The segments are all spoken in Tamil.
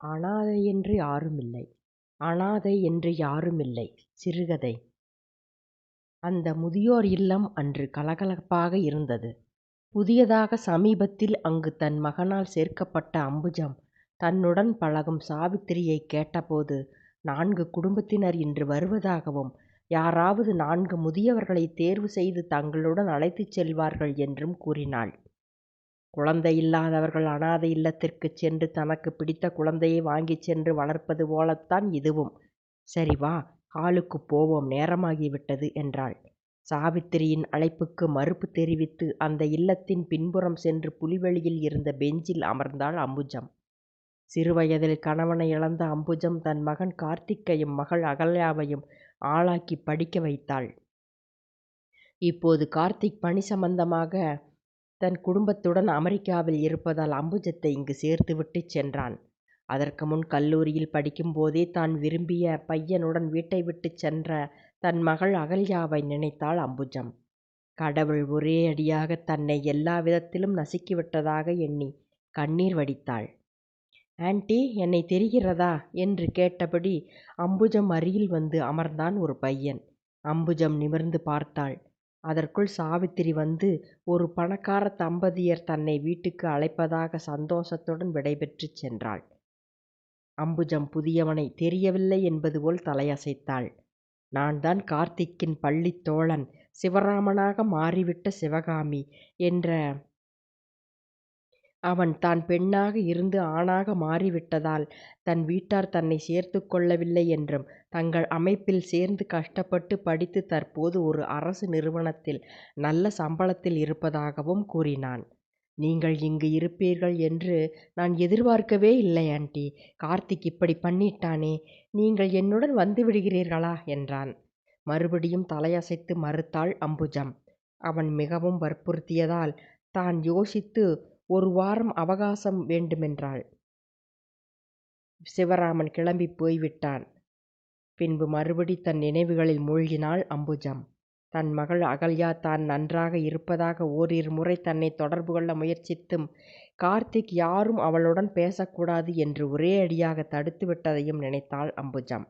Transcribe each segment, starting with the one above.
அனாதை என்று யாருமில்லை அனாதை என்று யாருமில்லை சிறுகதை அந்த முதியோர் இல்லம் அன்று கலகலப்பாக இருந்தது. புதியதாக சமீபத்தில் அங்கு தன் மகனால் சேர்க்கப்பட்ட அம்புஜம் தன்னுடன் பழகும் சாவித்திரியைக் கேட்டபோது நான்கு குடும்பத்தினர் இன்று வருவதாகவும் யாராவது நான்கு முதியவர்களைத் தேர்வு செய்து தங்களுடன் அழைத்துச் செல்வார்கள் என்றும் கூறினாள். குழந்தை இல்லாதவர்கள் அனாதை இல்லத்திற்குச் சென்று தனக்கு பிடித்த குழந்தையை வாங்கிச் சென்று வளர்ப்பது போலத்தான் இதுவும். சரி வா ஹாலுக்குப் போவோம் நேரமாகிவிட்டது என்றாள். சாவித்திரியின் அழைப்புக்கு மறுப்பு தெரிவித்து அந்த இல்லத்தின் பின்புறம் சென்று புல்வெளியில் இருந்த பெஞ்சில் அமர்ந்தாள் அம்புஜம். சிறுவயதில் கணவனை இழந்த அம்புஜம் தன் மகன் கார்த்திக்கையும் மகள் அகல்யாவையும் ஆளாக்கிப் படிக்க வைத்தாள். இப்போது கார்த்திக் பணி சம்பந்தமாக தன் குடும்பத்துடன் அமெரிக்காவில் இருப்பதால் அம்புஜத்தை இங்கு சேர்த்துவிட்டுச் சென்றான். அதற்கு முன் கல்லூரியில் படிக்கும்போதே தான் விரும்பிய பையனுடன் வீட்டை விட்டுச் சென்ற தன் மகள் அகல்யாவை நினைத்தாள் அம்புஜம். கடவுள் ஒரே அடியாகத் தன்னை எல்லா விதத்திலும் நசுக்கிவிட்டதாக எண்ணி கண்ணீர் வடித்தாள். ஆன்ட்டி என்னை தெரிகிறதா? என்று கேட்டபடி அம்புஜம் அருகில் வந்து அமர்ந்தான் ஒரு பையன். அம்புஜம் நிமிர்ந்து பார்த்தாள். அதற்குள் சாவித்திரி வந்து ஒரு பணக்கார தம்பதியர் தன்னை வீட்டுக்கு அழைப்பதாக சந்தோஷத்துடன் விடைபெற்றுச் சென்றாள். அம்புஜம் புதியவனை தெரியவில்லை என்பது போல் தலையசைத்தாள். நான்தான் கார்த்திக்கின் பள்ளித் தோழன் சிவராமனாக மாறிவிட்ட சிவகாமி என்ற அவன் தான் பெண்ணாக இருந்து ஆணாக மாறிவிட்டதால் தன் வீட்டார் தன்னை சேர்த்துக் கொள்ளவில்லை என்றும் தங்கள் அமைப்பில் சேர்ந்து கஷ்டப்பட்டு படித்து தற்போது ஒரு அரசு நிறுவனத்தில் நல்ல சம்பளத்தில் இருப்பதாகவும் கூறினான். நீங்கள் இங்கு இருப்பீர்கள் என்று நான் எதிர்பார்க்கவே இல்லை ஆண்டி கார்த்திக் இப்படி பண்ணிட்டானே. நீங்கள் என்னுடன் வந்து விடுகிறீர்களா என்றான். மறுபடியும் தலையசைத்து மறுத்தாள் அம்புஜம். அவன் மிகவும் வற்புறுத்தியதால் தான் யோசித்து ஒரு வாரம் அவகாசம் வேண்டுமென்றாள். சிவராமன் கிளம்பிப் போய்விட்டான். பின்பு மறுபடி தன் நினைவுகளில் மூழ்கினாள் அம்புஜம். தன் மகள் அகல்யா தான் நன்றாக இருப்பதாக ஓரிரு முறை தன்னை தொடர்பு கொள்ள முயற்சித்தும் கார்த்திக் யாரும் அவளுடன் பேசக்கூடாது என்று ஒரே அடியாக தடுத்து விட்டதையும் நினைத்தாள் அம்புஜம்.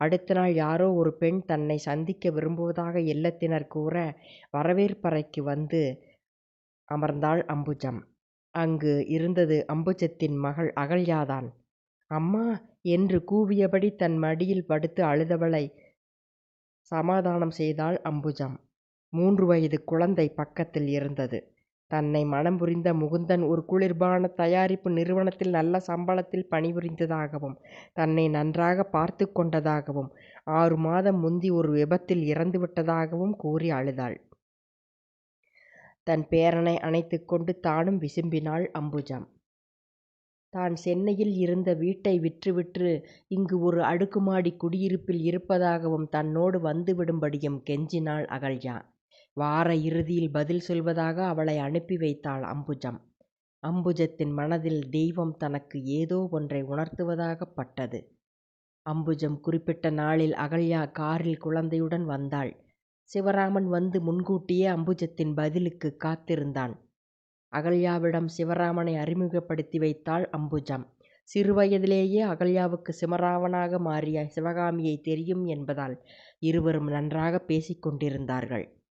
அடுத்த நாள் யாரோ ஒரு பெண் தன்னை சந்திக்க விரும்புவதாக இல்லத்தினர் கூற வரவேற்பறைக்கு வந்து அமர்ந்தாள் அம்புஜம். அங்கு இருந்தது அம்புஜத்தின் மகள் அகல்யாதான். அம்மா என்று கூவியபடி தன் மடியில் படுத்து அழுதவளை சமாதானம் செய்தாள் அம்புஜம். மூன்று வயதுக் குழந்தை பக்கத்தில் இருந்தது. தன்னை மணம் புரிந்த முகுந்தன் ஒரு குளிர்பான தயாரிப்பு நிறுவனத்தில் நல்ல சம்பளத்தில் பணிபுரிந்ததாகவும் தன்னை நன்றாகப் பார்த்துக் கொண்டதாகவும் ஆறு மாதம் முந்தி ஒரு விபத்தில் இறந்துவிட்டதாகவும் கூறி அழுதாள். தன் பேரனை அணைத்துக்கொண்டு தானும் விசும்பினாள் அம்புஜம். தான் சென்னையில் இருந்த வீட்டை விற்றுவிட்டு இங்கு ஒரு அடுக்குமாடிக் குடியிருப்பில் இருப்பதாகவும் தன்னோடு வந்துவிடும்படியும் கெஞ்சினாள் அகல்யா. வார இறுதியில் பதில் சொல்வதாக அவளை அனுப்பி வைத்தாள் அம்புஜம். அம்புஜத்தின் மனதில் தெய்வம் தனக்கு ஏதோ ஒன்றை உணர்த்துவதாகப் பட்டது. அம்புஜம் குறிப்பிட்ட நாளில் அகல்யா காரில் குழந்தையுடன் வந்தாள். சிவராமன் வந்து முன்கூட்டியே அம்புஜத்தின் பதிலுக்குக் காத்திருந்தான். அகல்யாவிடம் சிவராமனை அறிமுகப்படுத்தி வைத்தாள் அம்புஜம். சிறுவயதிலேயே அகல்யாவுக்கு சிவராமனாக மாறிய சிவகாமியை தெரியும் என்பதால் இருவரும் நன்றாகப் பேசிக் கொண்டிருந்தார்கள்.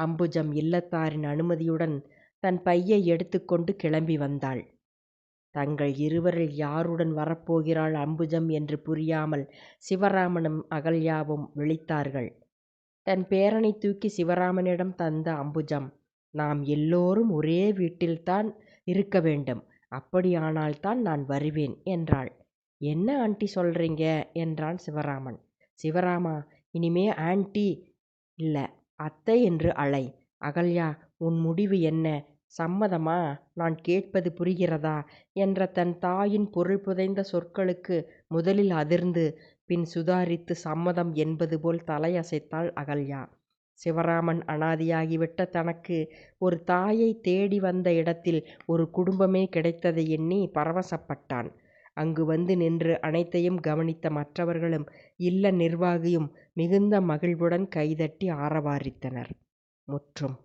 அம்புஜம் இல்லத்தாரின் அனுமதியுடன் தன் பையை எடுத்துக் கொண்டு கிளம்பி வந்தாள். தங்கள் இருவரில் யாருடன் வரப்போகிறாள் அம்புஜம் என்று புரியாமல் சிவராமனும் அகல்யாவும் விழித்தார்கள். தன் பேரனைத் தூக்கி சிவராமனிடம் தந்த அம்புஜம் நாம் எல்லோரும் ஒரே வீட்டில்தான் இருக்க வேண்டும். அப்படியானால்தான் நான் வருவேன் என்றாள். என்ன ஆண்டி சொல்றீங்க? என்றான் சிவராமன். சிவராமா இனிமே ஆண்டி இல்ல அத்தை என்று அழை. அகல்யா உன் முடிவு என்ன? சம்மதமா? நான் கேட்பது புரிகிறதா? என்ற தன் தாயின் பொருள் புதைந்த சொற்களுக்கு முதலில் அதிர்ந்து பின் சுதாரித்து சம்மதம் என்பது போல் தலையசைத்தாள் அகல்யா. சிவராமன் அனாதையாகிவிட்ட தனக்கு ஒரு தாயைத் தேடி வந்த இடத்தில் ஒரு குடும்பமே கிடைத்ததை எண்ணி பரவசப்பட்டான். அங்கு வந்து நின்று அனைத்தையும் கவனித்த மற்றவர்களும் இல்ல நிர்வாகியும் மிகுந்த மகிழ்வுடன் கைதட்டி ஆரவாரித்தனர். முற்றும்.